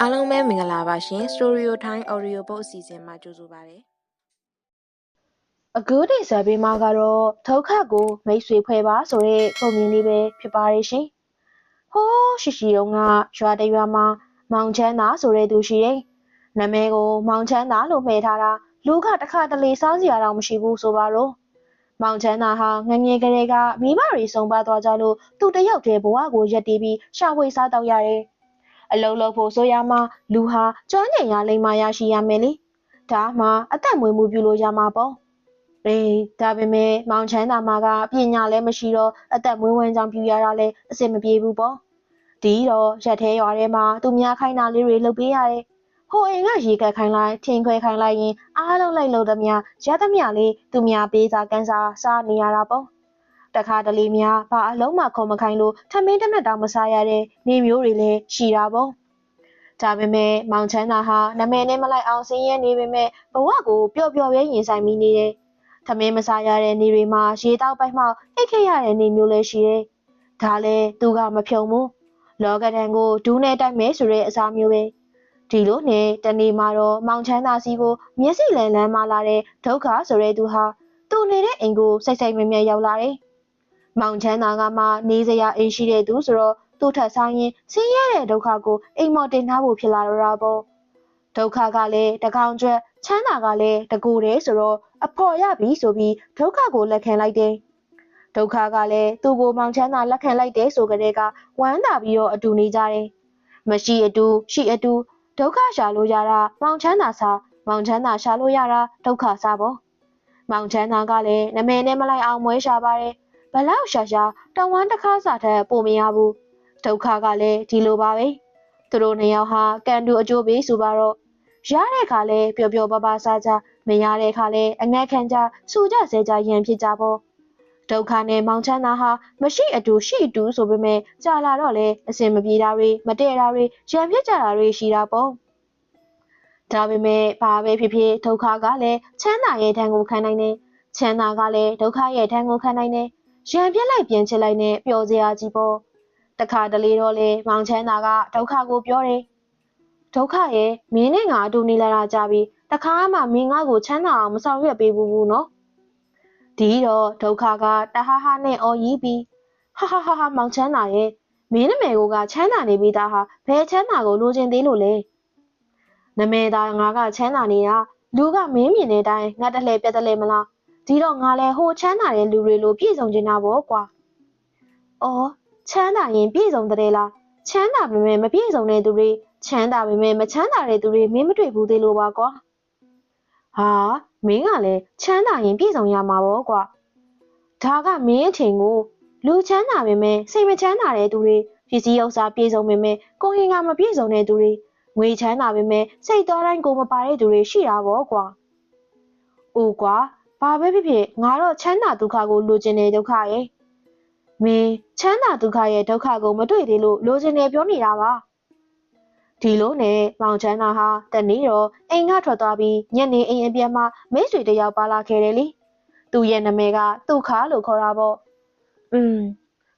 အားလုံးပဲမင်္ဂလာပါရှင် Story Time Audio Book အစီအစဉ်မှာကြိုဆိုပါရစေအကူဒီဇာဘေးမှာကတော့ဒုက္ခကိုမိတ်ဆွေဖွဲ့ပါဆိုတဲ့ပုံမြင်လေးပဲဖြစ်ပါရဲ့ရှင်။ဟိုးရှိရှိတုန်းကရွာတရွာမှာမောင်ချမ်းသာဆိုတဲ့သူရှိတယ်။နာမည်ကိုမောင်ချမ်းသာလို့မှဲထားတာလူကတစ်ခါတလေစားစရာတော့မရှိဘူးဆိုပါတော့။ မောင်ချမ်းသာဟာငငယ်ကလေးကမိဘတွေဆုံးပါသွားကြလို့သူတယောက်တည်းဘဝကိုရက်တီးပြီးရှာဖွေစားတော့ရတယ်။အလုံးလုံးဖို့ဆိုရမှာလူဟာကျွမ်းကျင်ရလိမ္မာရရှိရမယ်လေ။ဒါမှအသက်မွေးမှုပြုလို့ရမှာပေါ့။အေးဒါပေမဲ့မောင်ချမ်းသာမကပညာလည်းမရှိတော့အသက်မွေးဝမ်းကြောင်းပြရတာလည်းအဆင်မပြေဘူးပေါ့ဒီတော့ရက်သေးရွာထဲမှာသူများခိုင်းတာလေးတွေလုပ်ပေးရတယ် ဟိုအိမ်ကရေကက်ခိုင်းလိုက်ထင်ခွဲခိုင်းလိုက်ရင်အားလုံးလိုက်လို့သမျှရသမျှလေးသူများပေးစာကန်စာစားနေရတာပေါ့တခါတလေများဘာအလုံးမှခုံမခိုင်းလို့ထမင်းတစ်နက်တောင်မစားရတဲ့နေမျိုးတွေလည်းရှိတာပေါ့ဒါပေမဲ့မောင်ချမ်းသာဟာနမဲနဲ့မလိုက်အောင်စင်းရဲနေပေမဲ့ဘဝကိုပျော့ပျော့ပဲရင်ဆိုင်မိနေတယ်သမင်းမစားရတဲ့နေတွေမှာရေတောက်ပိုက်မှောက်အိတ်ခရတဲ့နေမျိုးလည်းရှိတယ်။ဒါလည်းသူကမဖြုံဘူး။လောကဒန်ကိုဒူးနဲ့တိုက်မဲဆိုတဲ့အစားမျိုးပဲ။ ဒီလိုနဲ့တနေ့မှာတော့မောင်ချမ်းသာစီကိုမျက်စိလန်လန်းမှလာတဲ့ဒုက္ခဆိုတဲ့သူဟာသူ့နေတဲ့အိမ်ကိုစိတ်စိတ်မြဲမြဲရောက်လာတယ်။မောင်ချမ်းသာကမှနေစရာအိမ်ရှိတဲ့သူဆိုတော့သူ့ထက်ဆိုင်ရင်ဆင်းရဲတဲ့ဒုက္ခကိုအိမ်မော်တင်ထားဖို့ဖြစ်လာတော့တာပေါ့။ဒုက္ခကလည်းတကောင်ကျွတ်ချမ်းသာကလည်းတကူတယ်ဆိုတော့အဖော်ရပြီဆိုပြီးဒုက္ခကိုလက်ခံလိုက်တယ်။ဒုက္ခကလည်းသူ့ကိုမောင်ချမ်းသာလက်ခံလိုက်တယ်ဆိုကြတဲ့ကဝမ်းသာပြီးတော့အတူနေကြတယ်။မရှိအတူရှိအတူ ဒုက္ခရှာလို့ရတာမောင်ချမ်းသာစားမောင်ချမ်းသာရှာလို့ရတာဒုက္ခစားပေါ့။မောင်ချမ်းသာကလည်းနမဲနဲ့မလိုက်အောင်မွဲရှာပါတယ်။ဘလောက်ရှာရှာတဝမ်းတစ်ခါစားတဲ့ပုံမရဘူး။ဒုက္ခကလည်းဒီလိုပါပဲ။သူတို့နှစ်ယောက်ဟာကန်တူအကျိုးပေးဆိုပါတော့ရတဲ့ခါလဲပျော်ပျော်ပါပါစားကြမရတဲ့ခါလဲအငဲ့ခံကြစူကြဆဲကြရန်ဖြစ်ကြပေါ့ ဒုက္ခနဲ့မောင်ချမ်းသာဟာမရှိအတူရှိအတူဆိုပေမဲ့ကြာလာတော့လဲအစင်မပြေတာတွေမတည့်တာတွေရန်ဖြစ်ကြတာတွေရှိတာပေါ့ဒါပေမဲ့ဘာပဲဖြစ်ဖြစ်ဒုက္ခကလည်းချမ်းသာရဲ့တန်ကိုခံနိုင်တယ်ချမ်းသာကလည်းဒုက္ခရဲ့တန်ကိုခံနိုင်တယ်ရန်ပြက်လိုက်ပြန်ချစ်လိုက်နဲ့ပျော်စရာကြီးပေါ့တခါတလေတော့လေမောင်ချမ်းသာကဒုက္ခကိုပြောတယ်ဒုက္ခရဲ့မင်းနဲ့ငါအတူနေလာတာကြပြီတခါမှမင်းငါ့ကိုချမ်းသာအောင်မဆောင်ရွက်ပေးဘူးဘူးနော် ဒီတော့ဒုက္ခကတဟဟနဲ့အော်ရီးပြီးဟာဟာဟာဟာမောင်ချမ်းသာရဲ့မင်းနမေကိုကချမ်းသာနေပြီးသားဟာဘယ်ချမ်းသာကိုလိုချင်သေးလို့လဲနမေသားငါကချမ်းသာနေတာလူကမင်းမြင်တဲ့အတိုင်းငါတလှည့်ပြတ်တလှည့်မလားဒီတော့ငါလည်းဟိုချမ်းသာတဲ့လူတွေလိုပြည့်စုံနေတာပေါ့ကွာအော်ချမ်းသာရင်ပြည့်စုံတဲ့လားချမ်းသာပေမဲ့မပြည့်စုံတဲ့သူတွေချမ်းသာပေမဲ့မချမ်းသာတဲ့သူတွေမင်းမတွေ့ဘူးသေးလို့ပါကွာဟာ မင်းကလည်းချမ်းသာရင်ပြည့်စုံရမှာပေါ့ကွာဒါကမင်းအထင်ကိုလူချမ်းသာပေမဲ့စိတ်မချမ်းသာတဲ့သူတွေပစ္စည်းဥစ္စာပြည့်စုံပေမဲ့ကိုယ်ရင်ကမပြည့်စုံတဲ့သူတွေငွေချမ်းသာပေမဲ့စိတ်တော်တိုင်းကိုမပါတဲ့သူတွေရှိတာပေါ့ကွာ။အိုကွာဘာပဲဖြစ်ဖြစ်ငါတော့ချမ်းသာဒုက္ခကိုလိုချင်တဲ့ဒုက္ခရဲ့။မင်းချမ်းသာဒုက္ခရဲ့ဒုက္ခကိုမတွေ့သေးလို့လိုချင်တယ်ပြောနေတာပါ။ ဒီလိုနဲ့မောင်ချမ်းသာဟာတနေ့တော့အိမ်ကထွက်သွားပြီးညနေအိမ်အပြန်မှာမိတ်ဆွေတယောက်ပါလာခဲ့တယ်လေ။သူ့ရဲ့နာမည်ကသူ့ခါလို့ခေါ်တာပေါ့။อืม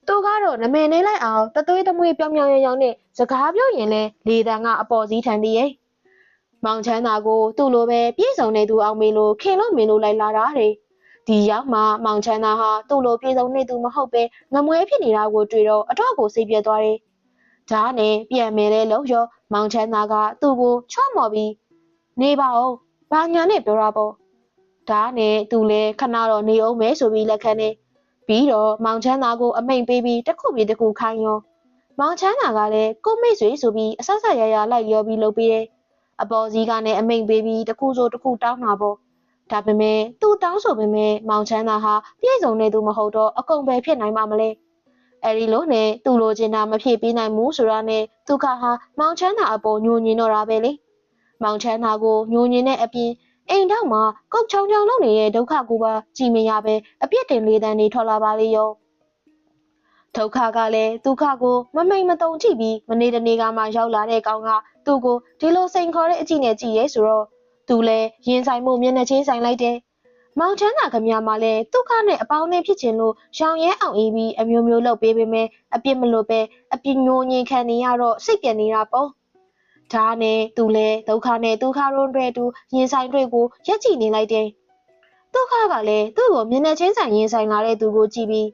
သူကတော့နာမည်နေလိုက်အောင်တသွေးတမွေးပြောင်ပြောင်ရောင်ရောင်နဲ့စကားပြောရင်လဲလေတံကအပေါ်စည်းထန်သေးရဲ့။မောင်ချမ်းသာကိုသူ့လိုပဲပြည့်စုံနေသူအောင်မေလို့ခင်လို့မင်းလို့လိုက်လာတာတဲ့။ဒီရောက်မှမောင်ချမ်းသာဟာသူ့လိုပြည့်စုံနေသူမဟုတ်ပဲငမွဲဖြစ်နေတာကိုတွေ့တော့အတော့ကိုစိတ်ပြက်သွားတယ်။ ဒါနဲ့ပြန်မယ်လဲလို့ရောမောင်ချမ်းသာကသူ့ကိုချော့မော်ပြီးနေပါဦးဘာညာနဲ့ပြောတာပေါ့။ဒါနဲ့သူလဲခဏတော့နေအောင်မဲဆိုပြီးလက်ခံနေပြီးတော့မောင်ချမ်းသာကိုအမိန်ပေးပြီးတစ်ခုပြီးတစ်ခုခိုင်းရောမောင်ချမ်းသာကလည်းကိုမိတ်ဆွေဆိုပြီးအဆက်ဆက်ရရလိုက်လျောပြီးလုပ်ပေးတယ်။အပေါ်စီးကလည်းအမိန်ပေးပြီးတစ်ခုဆိုတစ်ခုတောင်းတာပေါ့။ဒါပေမဲ့သူ့တောင်းဆိုပေမဲ့မောင်ချမ်းသာဟာပြည့်စုံနေသူမဟုတ်တော့အကုန်ပဲဖြစ်နိုင်မှာမလဲ။ အဲဒီလိုနဲ့သူ့လိုချင်တာမဖြစ်ပေးနိုင်ဘူးဆိုတာနဲ့သူကဟာမောင်ချမ်းသာအပေါ်ညှို့ညင်တော့တာပဲလေ။မောင်ချမ်းသာကိုညှို့ညင်တဲ့အပြင်အိမ်တော့မှကုတ်ချောင်းချောင်းလုပ်နေတဲ့ဒုက္ခကိုပါကြည်မရပဲအပြစ်တင်လေးတန်းနေထွက်လာပါလေရောဒုက္ခကလည်းဒုက္ခကိုမမိန်မတုံကြည့်ပြီးမနေ့တနေ့ကမှရောက်လာတဲ့ကောင်ကသူ့ကိုဒီလိုစိန်ခေါ်တဲ့အကြည့်နဲ့ကြည့်ရဲဆိုတော့သူလည်းရင်ဆိုင်မှုမျက်နှာချင်းဆိုင်လိုက်တယ် မောင်ချမ်းသာခမရမှာလဲဒုက္ခနဲ့အပေါင်းနဲ့ဖြစ်ခြင်းလို့ရောင်ရဲအောင်အေးပြီးအမျိုးမျိုးလုပ်ပေးပေမဲ့အပြစ်မလို့ပဲအပြစ်ညိုငင်ခံနေရတော့စိတ်ပြနေတာပေါ့ဒါနဲ့သူလဲဒုက္ခနဲ့ဒုက္ခရုံးတွေတူရင်ဆိုင်တွေကိုရက်ကြည့်နေလိုက်တယ်ဒုက္ခကလည်းသူ့ကိုမျက်နှာချင်းဆိုင်ရင်ဆိုင်လာတဲ့သူကိုကြည့်ပြီး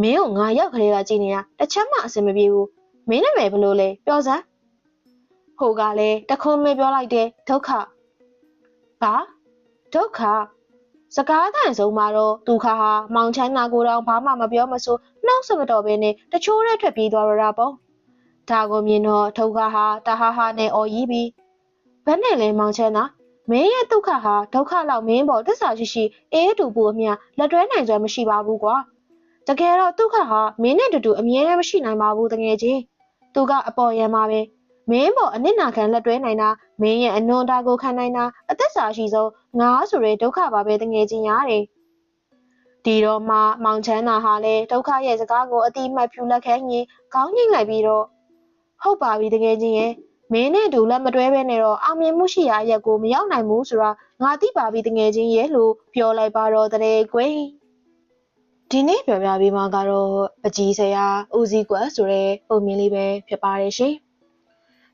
မင်းကိုငါရောက်ခလေးကကြည့်နေတာတစ်ချက်မှအဆင်မပြေဘူးမင်းနာမည်ဘယ်လိုလဲပြောစမ်းဟိုကလည်းတခုံးမဲပြောလိုက်တယ်ဒုက္ခဘာဒုက္ခ စကားတိုင်ဆုံးမှာတော့ဒုက္ခဟာမောင်ချမ်းသာကိုတော့ဘာမှမပြောမဆိုနှောက်စမတော်ဘဲနဲ့တချိုးနဲ့ထွက်ပြေးသွားတော့တာပေါ့ဒါကိုမြင်တော့ဒုက္ခဟာတဟာဟာနဲ့အော်ရီးပြီးဘယ်နဲ့လဲမောင်ချမ်းသာမင်းရဲ့ဒုက္ခဟာဒုက္ခလောက်မင်းပေါ်တစ္ဆာရှိရှိအေးတူပူအမြလက်တွဲနိုင်စွမ်းမရှိပါဘူးကွာတကယ်တော့ဒုက္ခဟာမင်းနဲ့တူတူအမြဲတမ်းမရှိနိုင်ပါဘူးတကယ်ချင်းသူကအပေါ်ရန်ပါပဲ မင်းပေါ်အနစ်နာခံလက်တွဲနိုင်တာမင်းရဲ့အနွန်တာကိုခံနိုင်တာအသက်စာရှိဆုံးငါဆိုတဲ့ဒုက္ခပါပဲတကယ်ချင်းရတယ်ဒီတော့မှမောင်ချမ်းသာဟာလည်းဒုက္ခရဲ့စကားကိုအတိအမှတ်ဖြူလက်ခဲရင်ခေါင်းငိမ့်လိုက်ပြီးတော့ဟုတ်ပါပြီတကယ်ချင်းရဲ့မင်းနဲ့တူလက်မတွဲဘဲနဲ့တော့အောင်မြင်မှုရှိရာအရက်ကိုမရောက်နိုင်ဘူးဆိုတာငါသိပါပြီတကယ်ချင်းရဲ့လို့ပြောလိုက်ပါတော့တဲ့ကွယ်ဒီနေ့ပြောပြပေးမှာကတော့ပကြီးဆရာဦးစီးကွက်ဆိုတဲ့ပုံမြင်လေးပဲဖြစ်ပါတယ်ရှင်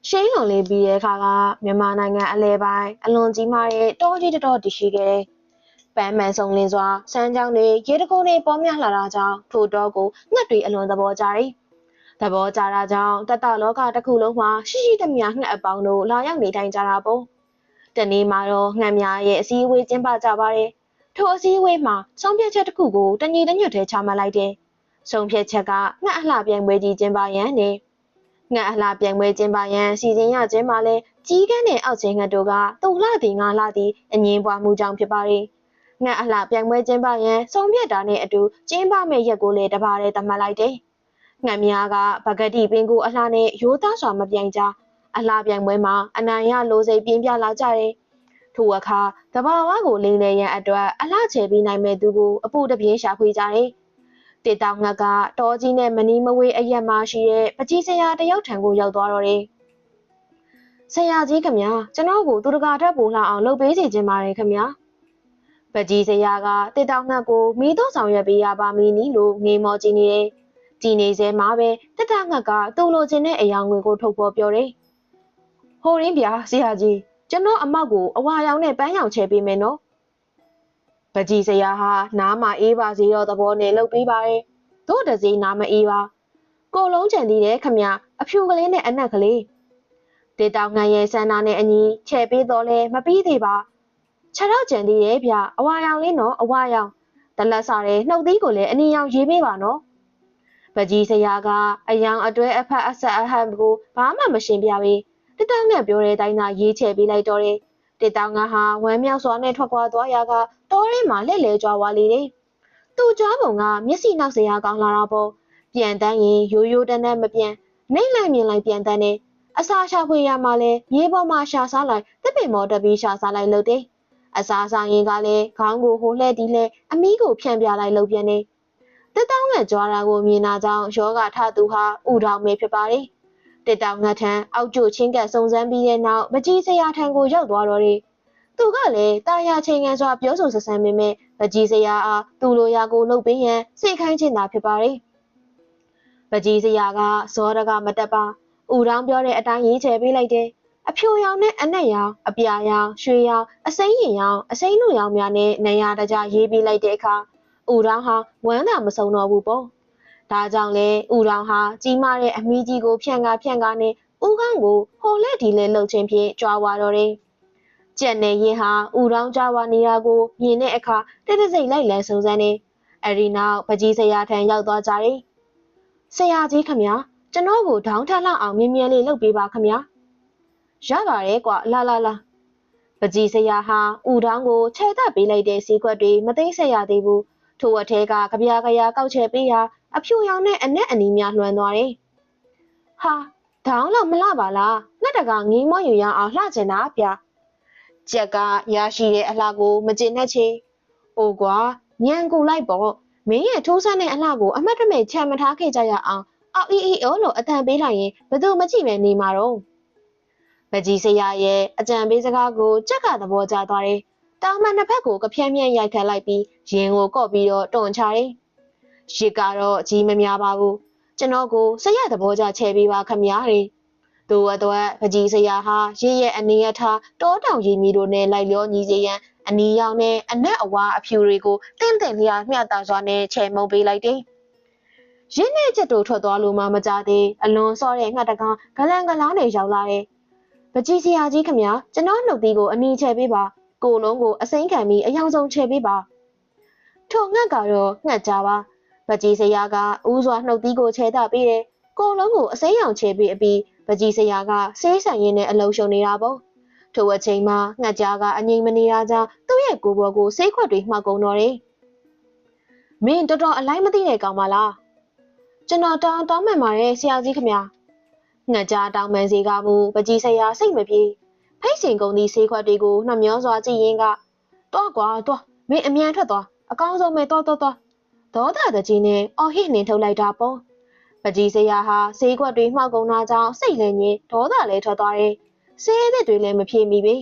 ရှိန်လွန်လေးပြီးတဲ့အခါကမြန်မာနိုင်ငံအလဲပိုင်းအလွန်ကြီးမားတဲ့တောကြီးတစ်တော်တည်ရှိခဲ့တဲ့ပန်းမန်ဆုံလင်းစွာစမ်းကြောင်းတွေရေတကုန်းတွေပေါ်များလာတာကြောင့်ထိုတော့ကိုငှက်တွေအလွန်သဘောကျတယ်။သဘောကျတာကြောင့်တတလောကတစ်ခုလုံးမှာရှိရှိသမျှငှက်အပေါင်းတို့လာရောက်နေထိုင်ကြတာပေါ့။တနေ့မှာတော့ငှက်များရဲ့အစည်းအဝေးကျင်းပကြပါတယ်။ထိုအစည်းအဝေးမှာဆုံးဖြတ်ချက်တစ်ခုကိုတညီတညွတ်ထဲချမှတ်လိုက်တယ်။ဆုံးဖြတ်ချက်ကငှက်အလှပြိုင်ပွဲကြီးကျင်းပရန်နဲ့ ငှက်အလှပြိုင်ပွဲကျင်းပရန်စီစဉ်ရခြင်းမှာလဲကြီးကန်းတဲ့အောက်ချင်းငှက်တို့ကတူလှသည်ငါလှသည်အငင်းပွားမှုကြောင့်ဖြစ်ပါတယ်။ငှက်အလှပြိုင်ပွဲကျင်းပရန်ဆုံးဖြတ်တာနဲ့အတူကျင်းပမယ့်ရက်ကိုလည်းတပါးတည်းသတ်မှတ်လိုက်တယ်။ငှက်များကပကတိပင်ကိုအလှနဲ့ရိုးသားစွာမပြိုင်ကြအလှပြိုင်ပွဲမှာအနိုင်ရလိုစိတ်ပြင်းပြလာကြတယ်။ထိုအခါတဘာဝကိုလိမ့်နေရန်အတွက်အလှချေပြီးနိုင်မဲ့သူကိုအပူတပြေးရှာဖွေကြတယ်။ တေတောင်ငတ်ကတောကြီးနဲ့မနီးမဝေးအရက်မှရှိတဲ့ပကြီးစရာတယောက်ထံကိုရောက်သွားတော့တယ်။ဆရာကြီးခင်ဗျာကျွန်တော်ကိုသူတကာထက်ပိုလှအောင်လုပ်ပေးစီခြင်းပါတယ်ခင်ဗျာ။ပကြီးစရာကတေတောင်ငတ်ကိုမိတော့ဆောင်ရွက်ပေးရပါမည်နီလို့ငေမောကြည့်နေတယ်။ကြည်နေစဲမှာပဲတက်တာငတ်ကသူ့လိုချင်တဲ့အယောင်ငွေကိုထုတ်ဖော်ပြောတယ်။ဟိုရင်းဗျာဆရာကြီးကျွန်တော်အမောက်ကိုအဝါရောင်နဲ့ပန်းရောင်ချဲပေးမယ်နော်။ ပကြီးစရာဟာနားမအေးပါစေတော့သဘောနဲ့လှုပ်ပေးပါရဲ့။တို့တစည်းနားမအေးပါ။ကိုလုံးချန်သေးတယ်ခမအဖြူကလေးနဲ့အနက်ကလေး။တေတောင်ငံရဲ့ဆန္ဒနဲ့အညီချဲပေးတော့လဲမပြီးသေးပါ။ခြေတော့ကြံသေးတယ်ဗျ။အဝါရောင်လေးနော်အဝါရောင်။တလက်စားတဲ့နှုတ်သီးကိုလည်းအနီရောင်ရေးပေးပါနော်။ပကြီးစရာကအယောင်အတွဲအဖက်အဆက်အဟတ်ကိုဘာမှမရှင်းပြပေ။တေတောင်ငံပြောတဲ့အတိုင်းသာရေးချဲပေးလိုက်တော့တယ်။ တေတောင်ငံဟာဝမ်းမြောက်စွာနဲ့ထွက်ခွာသွားရာကတောရင်းမှာလှည့်လေကြွားသွားလေတယ်။သူ့ကြွားပုံကမျက်စိနောက်စရာကောင်းလာတာပေါ့။ပြန်တန်းရင်ရိုးရိုးတန်းတန်းမပြန်နှိမ့်လိုက်မြင်လိုက်ပြန်တန်းနေအစာရှာဖွေရမှာလဲမြေပေါ်မှာရှာစားလိုက်တစ်ပင်မော်တက်ပြီးရှာစားလိုက်လို့တယ်။အစာစားရင်ကလည်းခေါင်းကိုဟိုလှဲ့ဒီလှဲ့အမီးကိုဖြန့်ပြလိုက်လို့ပြန်နေ။တက်တောင်းငတ်ကြွားတာကိုမြင်လာကြောင်းယောဂထသူဟာဥတော်မဲဖြစ်ပါတယ်။ တက်တောင်းငတ်ထံအောက်ကျချင်းကပ်စုံစမ်းပြီးတဲ့နောက်မကြီးစရာထံကိုရောက်သွားတော့တယ်။သူကလည်းတာယာချိန်ခံစွာပြောဆိုဆက်ဆံပေမဲ့မကြီးစရာအားသူ့လိုရာကိုလှုပ်ပေးရန်စိတ်ခိုင်းချင်တာဖြစ်ပါတယ်။မကြီးစရာကဇောရကမတက်ပါ။ဦးတောင်းပြောတဲ့အတိုင်းရေးချယ်ပေးလိုက်တယ်။အဖြိုရောင်နဲ့အနက်ရောင်အပြာရောင်ရွှေရောင်အစိမ်းရင်ရောင်အစိမ်းလူရောင်များနဲ့နေရာတကြရေးပေးလိုက်တဲ့အခါဦးတောင်းဟာဝမ်းသာမဆုံးတော့ဘူးပေါ့။ ဒါကြောင့်လဲဦးတောင်းဟာကြီးမားတဲ့အမီးကြီးကိုဖြန့်ကားဖြန့်ကားနဲ့ဦးကောင်းကိုဟိုလက်ဒီလဲလှုပ်ခြင်းဖြင့်ကြွားသွားတော့တယ်။ကြက်နေရင်ဟာဦးတောင်းကြွားသွားနေတာကိုမြင်တဲ့အခါတက်တစိတ်လိုက်လံစုံစမ်းနေ။အဲဒီနောက်ပကြီးဆရာထံရောက်သွားကြတယ်။ဆရာကြီးခမကျွန်တော်ကိုဒေါင်းထလောက်အောင်မြင်းမြဲလေးလုပ်ပေးပါခမရပါတယ်ကွာလာလာလာပကြီးဆရာဟာဥတောင်းကိုခြေသက်ပေးလိုက်တဲ့စီခွက်တွေမသိဆက်ရသေးဘူးထို့အထဲကကြပြားကြရာကောက်ချဲပေးရာ အဖြူရောင်နဲ့အနက်အနီးများလွှမ်းသွားတယ်ဟာဒေါင်းလောက်မလှပါလားငှက်တကငင်းမယူရအောင်လှချင်တာဗျကြက်ကရရှိတဲ့အလှကိုမကျင်နဲ့ချေအိုကွာညံကူလိုက်ပေါ့မင်းရဲ့ထိုးဆန်းတဲ့အလှကိုအမတ်တမဲ့ချမ်းမထားခဲ့ကြရအောင်အော်အီအီအိုးလို့အတန်ပေးလိုက်ရင်ဘယ်သူမကြည့်ပဲနေမှာတော့မကြီးစရာရဲ့အကြံပေးစကားကိုကြက်ကသဘောကျသွားတယ်တတောင်မှနှစ်ဖက်ကိုကဖြန်းမြန်းရိုက်ခတ်လိုက်ပြီးရင်ကိုကော့ပြီးတော့တွန်ချတယ် ရစ်ကတော့ကြီးမများပါဘူးကျွန်တော်ကိုစရသဘောကြချဲပေးပါခမညာတဲ့သူအတွက်ပကြီးစရာဟာရစ်ရဲ့အနေရထားတောတောင်ရီမီတို့နဲ့လိုက်လျောညီစေရန်အနီရောင်နဲ့အနက်အဝါအဖြူတွေကိုတင့်တယ်လျာမျှတာစွာနဲ့ချဲမုံပေးလိုက်တယ်ရင်းနဲ့ချက်တို့ထွက်သွားလို့မှမကြသေးအလွန်စောတဲ့ငှက်တကောင်ဂလန်ဂလားနဲ့ရောက်လာတယ်ပကြီးစရာကြီးခမညာကျွန်တော်နှုတ်သီးကိုအနီချဲပေးပါကိုလုံးကိုအစိမ့်ခံပြီးအယောင်ဆုံးချဲပေးပါထိုငှက်ကတော့ငှက်ကြပါ ပကြီးစရာကဦးစွာနှုတ်သီးကိုချဲတာပေးတယ်ကိုလုံးကိုအစိမ့်အောင်ချဲပေးအပြီးပကြီးစရာကဆေးဆန်ရင်းနဲ့အလုံးရှုံနေတာပေါ့ထိုအချိန်မှာငှက်ကြားကအငိမ့်မနေတာကြောင့်သူ့ရဲ့ကိုယ်ပေါ်ကိုစိတ်ခွက်တွေမှောက်ကုန်တော့တယ်မင်းတော်တော်အလိုက်မသိတဲ့ကောင်မလားကျွန်တော်တောင်းတောင်းမှန်ပါတယ်ဆရာကြီးခမညာငှက်ကြားတောင်းမှန်စီကမူပကြီးစရာစိတ်မပြေဖိတ်စင်ကုန်သည့်ဆေးခွက်တွေကိုနှမျောစွာကြည့်ရင်းကတွားကွာတွားမင်းအမြန်ထွက်သွားအကောင်းဆုံးပဲတွားတွားတွား ဒေါသတကြီးနဲ့အော်ဟစ်နှင်ထုတ်လိုက်တာပေါ့ပကြီးစရာဟာဆေးခွက်တွေမှောက်ကုန်တာကြောင့်စိတ်လည်းညစ်ဒေါသလည်းထွက်သွားတယ်ဆေးအသက်တွေလည်းမဖြေမိပြီ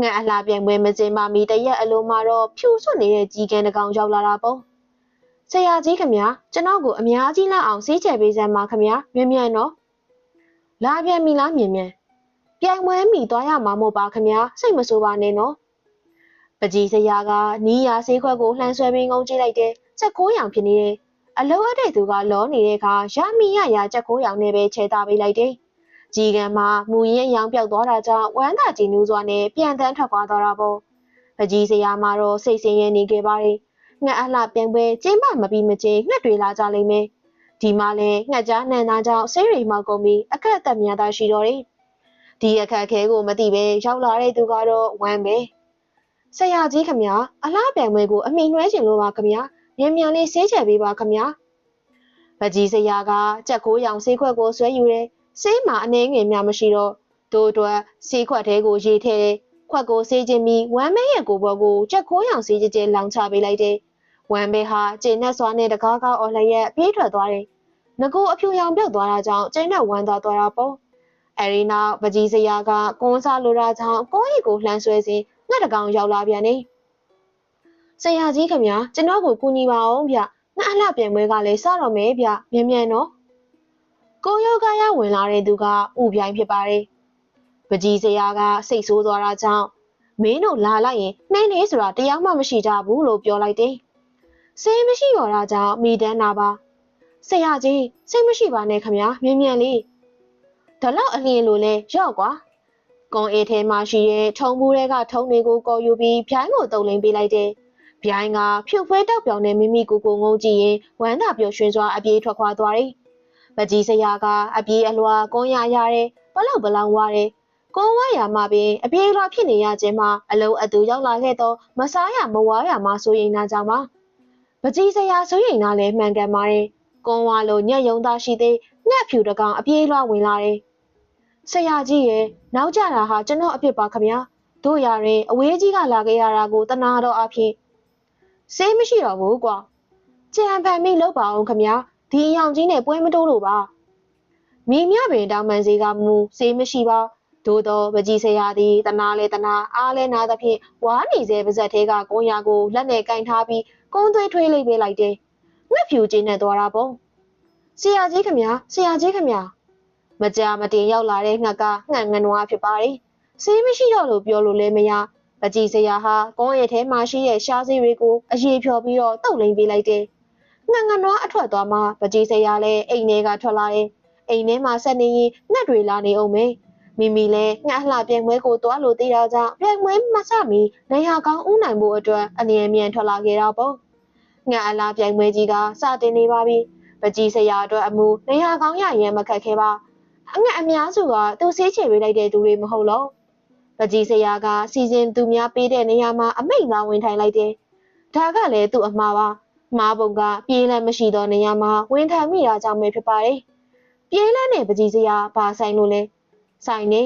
ငှက်အလှပြိုင်ပွဲမစင်မမီတရက်အလိုမှာတော့ဖြူဆွနေတဲ့ကြီးကန်းတစ်ကောင်ရောက်လာတာပေါ့ဆရာကြီးခမညာကျွန်တော်ကိုအများကြီးလောက်အောင်ဆေးချယ်ပေးစမ်းပါခမညာမြန်မြန်နော်လာပြန်ပြီလားမြန်မြန်ပြိုင်ပွဲမိသွားရမှာမို့ပါခမညာစိတ်မဆိုးပါနဲ့နော်ပကြီးစရာကနီးရဆေးခွက်ကိုလှမ်းဆွဲပြီးငုံကြည့်လိုက်တယ် ချက်ကိုးရောင်ဖြစ်နေတယ်အလောအပ်တဲ့သူကလောနေတဲ့အခါရမီရရချက်ကိုးရောင်နဲ့ပဲခြေသားပေးလိုက်တယ်ကြီးကံမှာမူရင်းရောင်ပြောက်သွားတာကြောင့်ဝမ်းသာကြည်နူးစွာနဲ့ပြန်တန်းထွက်သွားတော့တာပေါ့ပကြီးစရာမှာတော့စိတ်ဆင်းရဲနေခဲ့ပါတယ်ငှက်အလှပြန်ပွဲကျင်းပမပြီးမချင်းငှက်တွေလာကြလိမ့်မယ်ဒီမှာလဲငှက်ကြားနှံသားကြောင့်ဆေးရိမ်မောက်ကုန်ပြီးအခက်အသက်များသာရှိတော့တယ်ဒီအခက်အခဲကိုမသိပဲရောက်လာတဲ့သူကတော့ဝမ်းပဲဆရာကြီးခမညာအလားပြန်ပွဲကိုအမိန်နှွဲချင်လို့ပါခမညာ မြန်မြန်လေးဆေးချယ်ပေးပါခမညာပကြီးစရာကကြက်ကိုးရောင်ဆေးခွက်ကိုဆွဲယူတယ်ဆေးမှာအနှဲငယ်များမရှိတော့တို့အတွက်ဆေးခွက်ထဲကိုရေထဲခွက်ကိုဆေးခြင်းပြီးဝမ်းမဲရဲ့ကိုဘောကိုကြက်ခိုးရောင်ဆေးကြဲလောင်ချပေးလိုက်တယ်။ဝမ်းမဲဟာကျင်းနဲ့စွာနဲ့တကားကားအော်လျက်ပြေးထွက်သွားတယ်။ငကိုအဖြူရောင်ပြောက်သွားတာကြောင့်ကျင်းနဲ့ဝမ်းသွားသွားတာပေါ့။အဲဒီနောက်ပကြီးစရာကကွန်းစားလိုတာကြောင့်ကိုရီကိုလှမ်းဆွဲစဉ်ငှက်တကောင်ရောက်လာပြန်တယ်။ ဆရာကြီးခင်ဗျာကျွန်တော်ကိုကူညီပါအောင်ဗျ။ငှက်အလှပြန်ပွဲကလည်းစတော့မယ်ဗျ။မြန်မြန်နော်။ကိုယောဂရဝင်လာတဲ့သူကဥပြိုင်ဖြစ်ပါတယ်။ပကြီးစရာကစိတ်ဆိုးသွားတာကြောင့်မင်းတို့လာလိုက်ရင်နှင်းနေဆိုတာတရားမှမရှိကြဘူးလို့ပြောလိုက်တယ်။စိတ်မရှိတော့တာကြောင့်မိတန်းနာပါ။ဆရာကြီးစိတ်မရှိပါနဲ့ခမညာမြင်မြန်လေး။ဒါလောက်အလင်းလိုလဲရော့ကွာ။ကွန်အေးထဲမှာရှိတဲ့ထုံဘူးတွေကထုံတွေကိုကော်ယူပြီးဗျိုင်းကိုတုံလင်းပေးလိုက်တယ်။ ဗျိုင်းကဖြူဖွဲတောက်ပြောင်တဲ့မိမိကိုကိုငုံကြည့်ရင်ဝမ်းသာပျော်ရွှင်စွာအပြေးထွက်ခွာသွားတယ်။ပကြီးစရာကအပြေးအလွှာကွန်ရရတယ်ဘလောက်ဘလောင်ဝါတယ်ကိုဝါရမှာပင်အပြေးလွှာဖြစ်နေရခြင်းမှာအလုံးအတူရောက်လာခဲ့တော့မစားရမဝါရမှာဆိုရင်နာကြောင့်ပါပကြီးစရာဆိုရင်နာလည်းမှန်ကန်ပါတယ်ကွန်ဝါလိုညက်ယုံသားရှိသေးငှက်ဖြူတကောင်အပြေးလွှာဝင်လာတယ်ဆရာကြီးရဲ့နောက်ကြတာဟာကျွန်တော်အဖြစ်ပါခမညာတို့ရရင်အဝေးကြီးကလာခဲ့ရတာကိုတနာတော့အဖြစ် စေးမရှိတော့ဘူးကွာကြံဖန်မိလောက်ပါအောင်ခမညာဒီအယောင်ကြီးနဲ့ပွဲမတိုးလို့ပါမိမြပင်တောင်မှန်စီကမူစေးမရှိပါသို့သောပကြီးဆရာသည်တနာလေတနာအားလဲနာသဖြင့်ဝါနေစေပါဇက်သေးကကုန်းရကိုလက်နဲ့ကင်ထားပြီးကုန်းသွေးထွေးလိုက်ပေးလိုက်တယ်ငှက်ဖြူကျင်းနဲ့သွားတာပေါ့ဆရာကြီးခမညာဆရာကြီးခမညာမကြာမတင်ရောက်လာတဲ့ငှက်ကငှက်ငနွားဖြစ်ပါတယ်ဆေးမရှိတော့လို့ပြောလို့လည်းမရ ပကြီးဆရာဟာကုန်းရထဲမှာရှိတဲ့ရှားစေးတွေကိုအရေးဖြော်ပြီးတော့တုတ်လိမ်ပေးလိုက်တယ်ငှက်ငနွားအထွက်သွားမှပကြီးဆရာလည်းအိမ်ထဲကထွက်လာတယ်အိမ်ထဲမှာဆက်နေရင်ငှက်တွေလာနေအောင်မေမိမိလည်းငှက်အလှပြိုင်ပွဲကိုတွားလို့သိတာကြောင့်ပြိုင်ပွဲမဆမီနေရာကောင်းဥနိုင်ဖို့အတွက်အနေအမြန်ထွက်လာခဲ့တာပေါ့ငှက်အလှပြိုင်ပွဲကြီးကစတင်နေပါပြီပကြီးဆရာအတွက်အမူနေရာကောင်းရရင်မခက်ခဲပါအငှက်အများစုကသူဆေးချေပေးလိုက်တဲ့သူတွေမဟုတ်လို့ ပကြီးဆရာကစီစဉ်သူများပေးတဲ့နေရာမှာအမိန့်သာဝင်ထိုင်လိုက်တယ်ဒါကလည်းသူ့အမှားပါမားပုံကပြေးလည်းမရှိတော့နေရာမှာဝင်ထိုင်မိတာကြောင့်ပဲဖြစ်ပါတယ်ပြေးလန်းတဲ့ပကြီးစရာဘာဆိုင်လို့လဲဆိုင်နေ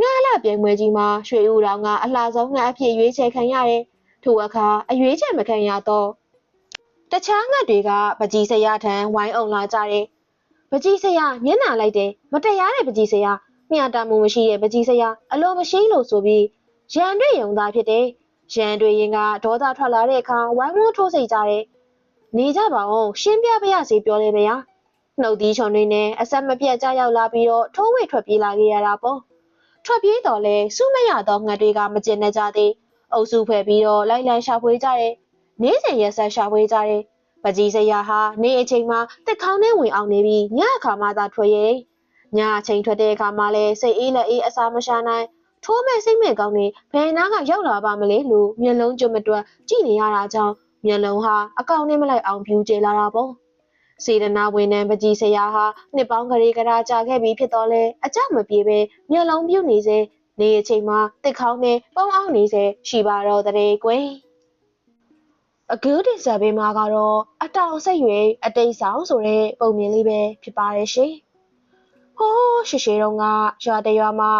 ငှားလာပြိုင်ပွဲကြီးမှာရွှေဦးတော်ကအလှဆုံးငှားအဖြစ်ရွေးချယ်ခံရတယ်ထိုအခါအရွေးချယ်မခံရတော့တခြားငှက်တွေကပကြီးစရာထံဝိုင်းအောင်လာကြတယ်ပကြီးစရာညံ့နာလိုက်တယ်မတရားတဲ့ပကြီးစရာ မျှတမှုမရှိတဲ့ပကြီးစရာအလိုမရှိလို့ဆိုပြီးရန်တွေ့ရုံသားဖြစ်တယ်ရန်တွေရင်ကဒေါသထွက်လာတဲ့အခါဝမ်းမိုးထိုးစိတ်ကြတယ်။နေကြပါအောင်ရှင်းပြပါရစေပြောလေဗျာ။နှုတ်သီးချွန်တွေနဲ့အဆက်မပြတ်ကြရောက်လာပြီးတော့ထိုးဝေထွက်ပြေးလာခဲ့ရတာပေါ့။ထွက်ပြေးတော်လဲစုမရသောငှက်တွေကမကျင်နေကြသေး။အုပ်စုဖွဲ့ပြီးတော့လိုက်လံရှာဖွေကြတယ်။နေ့စဉ်ရက်ဆက်ရှာဖွေကြတယ်။ပကြီးစရာဟာနေအချိန်မှာတက်ခေါင်းနဲ့ဝင်အောင်နေပြီးညအခါမှသာထွက်ရဲ။ ညအချိန်ထွက်တဲ့အခါမှလည်းစိတ်အေးလက်အေးအစာမရှာနိုင်ထိုးမဲ့စိတ်မဲ့ကောင်းနေဘယ်နာကရောက်လာပါမလဲလို့မျက်လုံးကြွမတွက်ကြည့်နေရတာကြောင့်မျက်လုံးဟာအကောင်နဲ့မလိုက်အောင်ဖြူကျလာတာပေါ့စေတနာဝန်ထမ်းပကြီးဆရာဟာနှစ်ပေါင်းကလေးကရာကြာခဲ့ပြီဖြစ်တော့လဲအကြမပြေပဲမျက်လုံးပြုတ်နေစေနေအချိန်မှာတစ်ခေါင်းနဲ့ပုံအောင်နေစေရှိပါတော့တဲ့ကွယ်အကူဒီဆာဘေးမှာကတော့အတောင်စိတ်ရွေအတိတ်ဆောင်ဆိုတဲ့ပုံမြင်လေးပဲဖြစ်ပါတယ်ရှင် ဟိုးရှိရှိတုန်းကရွာတရွာမှာ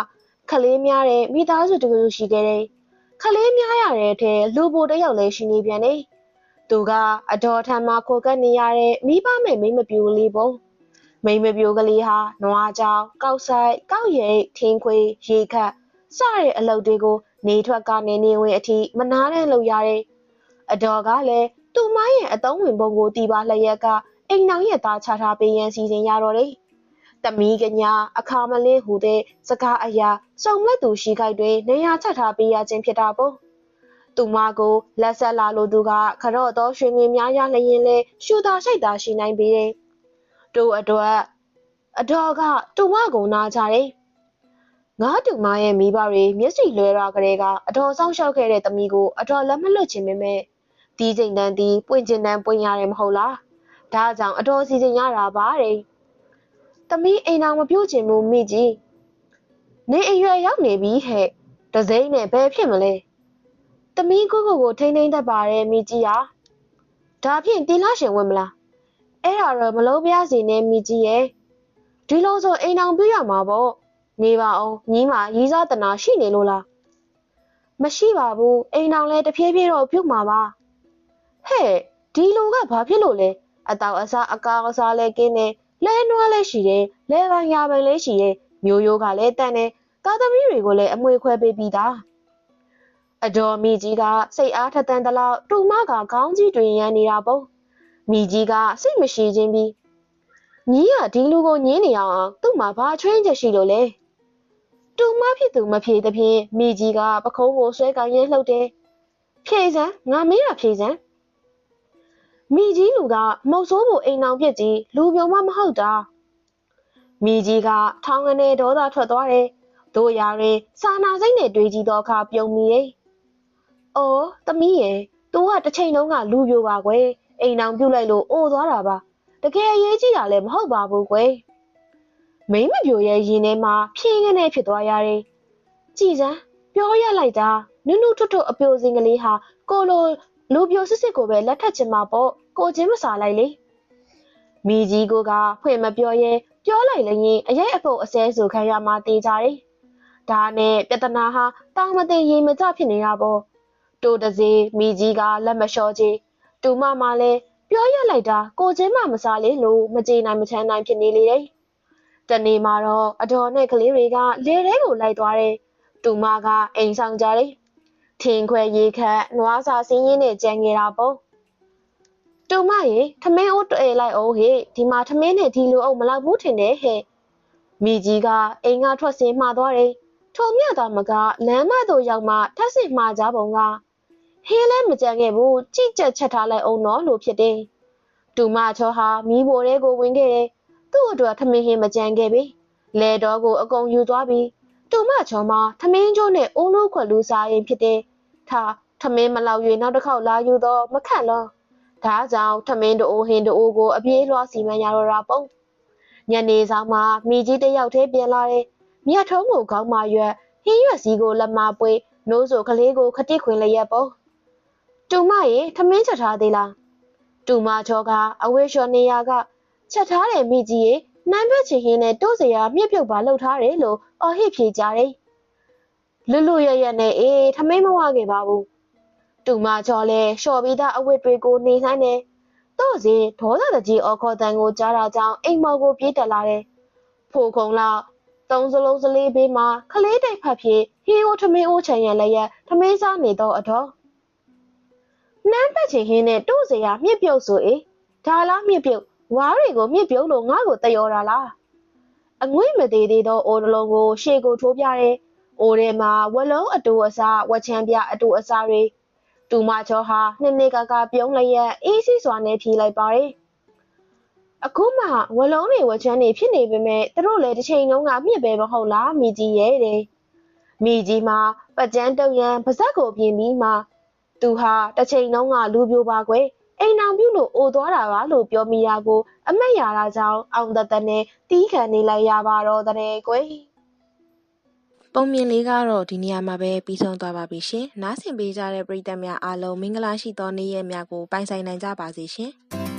ခလေးများတဲ့မိသားစုတကူရှိခဲ့တယ်။ခလေးများရတဲ့အထက်လူပိုတယောက်လည်းရှိနေပြန်တယ်။သူကအတော်ထမ်းမှခိုကပ်နေရတဲ့မိဘမဲ့မိမပြူလေးပေါ့။မိမပြူကလေးဟာနွားကြောင်ကောက်ဆိုင်ကောက်ရိတ်ထင်းခွေရေခတ်စတဲ့အလုပ်တွေကိုနေထွက်ကနေနေဝင်အထိမနာတဲ့လုပ်ရတယ်။အတော်ကလည်းသူ့မရဲ့အတုံးဝင်ပုံကိုတီးပါလျက်ကအိမ်နောင်ရဲ့သားချထားပေးရန်စီစဉ်ရတော့တယ်။ တမီးကညာအခါမလေးဟူတဲ့စကားအရာစုံလက်သူရှိခိုက်တွေနေရာချထားပေးရခြင်းဖြစ်တာပေါ့သူမကိုလက်ဆက်လာလို့သူကခရော့သောရွှေငွေများရလျင်လဲရှူတာရှိတ်တာရှိနိုင်ပေတယ်တို့အတွက်အတော်ကတူမကိုနာကြတယ်ငါတူမရဲ့မိဘတွေမျက်စိလွဲရာကလေးကအတော်ဆောင်ရှောက်ခဲ့တဲ့သမီးကိုအတော်လက်မလွတ်ခြင်းပဲမဲ့တီးချိန်တန်းတီးပွင့်ကျင်တန်းပွင့်ရတယ်မဟုတ်လားဒါကြောင့်အတော်စီစဉ်ရတာပါတဲ့ သမီးအိမ်အောင်မပြုတ်ချင်ဘူးမိကြီးနေအရွယ်ရောက်နေပြီဟဲ့တစိမ့်နဲ့ဘယ်ဖြစ်မလဲသမီးကိုကိုကိုထိမ့်ထိမ့်တတ်ပါတယ်မိကြီးဟာဒါဖြင့်တီလာရှင်ဝင်မလားအဲ့ဒါတော့မလုံးပြစီနဲ့မိကြီးရဲ့ဒီလိုဆိုအိမ်အောင်ပြရမှာပေါ့နေပါအောင်ညီမရီးစားတနာရှိနေလို့လားမရှိပါဘူးအိမ်အောင်လဲတဖြည်းဖြည်းတော့ပြုတ်မှာပါဟဲ့ဒီလိုကဘာဖြစ်လို့လဲအတောင်အစားအကောင်အစားလဲကင်းနေ လဲနွားလဲရှိတယ်လဲပန်းရပန်းလဲရှိတယ်မျိုးရိုးကလည်းတန်တယ်သားသမီးတွေကိုလည်းအမွေခွဲပေးပြီးသားအတော်မိကြီးကစိတ်အားထက်သန်သလောက်တူမကခေါင်းကြီးတွင်ရန်နေတာပေါ့မိကြီးကစိတ်မရှိခြင်းပြီးညီးကဒီလူကိုညင်းနေအောင်အောင်သူ့မှာဘာချွင်းချက်ရှိလို့လဲတူမဖြစ်သူမဖြေသဖြင့်မိကြီးကပခုံးကိုဆွဲကရင်းလှုပ်တယ်ဖြေစမ်းငါမေးတာဖြေစမ်း မိကြီးလူကမုတ်ဆိုးဖို့အိမ်အောင်ဖြစ်ကြီးလူပြုံမမဟုတ်တာမိကြီးကထောင်းငနေဒေါသထွက်သွားတယ်တို့ရာတွင်စာနာစိတ်နဲ့တွေးကြည့်သောအခါပြုံမိတယ်။အော်သမီးရဲ့သူကတစ်ချိန်လုံးကလူပြိုပါကွယ်အိမ်အောင်ပြုတ်လိုက်လို့အိုသွားတာပါတကယ်အရေးကြီးတာလည်းမဟုတ်ပါဘူးကွယ်မိမပြိုရဲ့ရင်ထဲမှာဖြင်းခနဲ့ဖြစ်သွားရတယ်။ကြည်စမ်းပြောရလိုက်တာနုနုထွတ်ထွတ်အပြိုစင်ကလေးဟာကိုလို လူပြိုစစ်စစ်ကိုပဲလက်ထက်ချင်မှာပေါ့ကိုချင်းမစားလိုက်လေမိကြီးကိုကဖွင့်မပြောရဲပြောလိုက်လည်းရင်အရေးအပုတ်အစဲဆိုခံရမှတေးကြတယ်ဒါနဲ့ပြဿနာဟာတောင်မသိရင်မကြဖြစ်နေတာပေါ့တိုးတစေမိကြီးကလက်မလျှော့ချေတူမမလည်းပြောရလိုက်တာကိုချင်းမမစားလေလို့မကြေနိုင်မချမ်းနိုင်ဖြစ်နေလေတယ်တနေ့မှာတော့အတော်နဲ့ကလေးတွေကလေထဲကိုလိုက်သွားတယ်တူမကအိမ်ဆောင်ကြတယ် ထင်းခွဲရေခတ်နွားစာစင်းရင်းနဲ့ကြံခဲ့တာပေါ့တူမရေထမင်းအိုးတွေ့လိုက်အောင်ဟေ့ဒီမှာထမင်းနဲ့ဒီလိုအောင်မလောက်ဘူးထင်တယ်ဟဲ့မိကြီးကအိမ်ကထွက်စင်းမှာသွားတယ်ထိုမြသာမကလမ်းမသို့ရောက်မှထပ်စစ်မှာကြပုံကဟင်းလဲမကြံခဲ့ဘူးကြိကျက်ချက်ထားလိုက်အောင်တော့လို့ဖြစ်တယ်တူမချောဟာမိဘိုတဲကိုဝင်ခဲ့တယ်သူ့အတွက်ထမင်းဟင်းမကြံခဲ့ပြီလဲတော်ကိုအကုန်ယူသွားပြီး တူမချောမှာထမင်းကျိုးနဲ့အုံလို့ခွက်လူစားရင်ဖြစ်တယ်ထားထမင်းမလောက်၍နောက်တစ်ခေါက်လာယူတော့မခန့်လောဒါကြောင့်ထမင်းတို့ဟင်းတို့ကိုအပြေးလွှားစီမံရတော့တာပုံညနေဆောင်မှာမိကြီးတယောက်တည်းပြန်လာတယ်မြတ်ထုံးကိုခေါင်းမရွက်ဟင်းရွက်စီကိုလက်မပွေးနိုးဆိုကလေးကိုခတိခွင်လျက်ပေါ့တူမရေထမင်းချက်ထားသေးလားတူမချောကအဝေးလျှော်နေရကချက်ထားတယ်မိကြီးရေ နိုင်ဘက်ချင်ဟင်းနဲ့တိုးစရာမြက်ပြုတ်ပါလှုပ်ထားတယ်လို့အော်ဟစ်ဖြေကြတယ်လွတ်လွတ်ရရနဲ့အေးထမင်းမဝခဲ့ပါဘူးတူမချောလဲလျှော်ပြီးသားအဝတ်တွေကိုနေဆိုင်တယ်တော့စီဒေါသတကြီးအော်ခေါ်တန်ကိုကြားတာကြောင့်အိမ်မော်ကိုပြေးတက်လာတယ်ဖိုခုံလောက်သုံးစလုံးစလေးဘေးမှာခလေးတိတ်ဖတ်ဖြင့်ဟီယိုထမင်းအိုးချန်ရန်လည်းရထမင်းစားနေတော့အတော်နှမ်းပတ်ချင်ဟင်းနဲ့တို့စရာမြစ်ပြုတ်ဆိုအေးဒါလားမြစ်ပြုတ် ဝါးတွေကိုမြစ်ပြုတ်လို့ငါ့ကိုတယောတာလားအငွေ့မသေးသေးသောအိုးတစ်လုံးကို ရှေ့ကိုထိုးပြတဲ့အိုးထဲမှာဝလုံးအတူအစားဝချမ်းပြအတူအစားတွေတူမချောဟာနှစ်နှစ်ကကပြုံးလျက်အေးစီးစွာနဲ့ဖြီးလိုက်ပါတယ်အခုမှဝလုံးတွေဝချမ်းတွေဖြစ်နေပေမဲ့သူတို့လည်းတစ်ချိန်လုံးကမြစ်ပဲမဟုတ်လားမိကြီးရဲ့တဲ့မိကြီးမှာပကြမ်းတုံရန်ပါဇက်ကိုပြင်ပြီးမှသူဟာတစ်ချိန်လုံးကလူပြိုပါကွယ် အိမ်အောင်ပြုလို့အိုသွားတာပါလို့ပြောမိတာကို အမက်ရတာကြောင့်အောင်တသက်နဲ့တီးခံနေလိုက်ရပါတော့တဲ့ကွယ်ပုံမြင်လေးကတော့ဒီနေရာမှာပဲပြီးဆုံးသွားပါပြီရှင်။နားဆင်ပေးကြတဲ့ပရိသတ်များအားလုံးမင်္ဂလာရှိသောနေ့ရက်များကိုပိုင်ဆိုင်နိုင်ကြပါစေရှင်။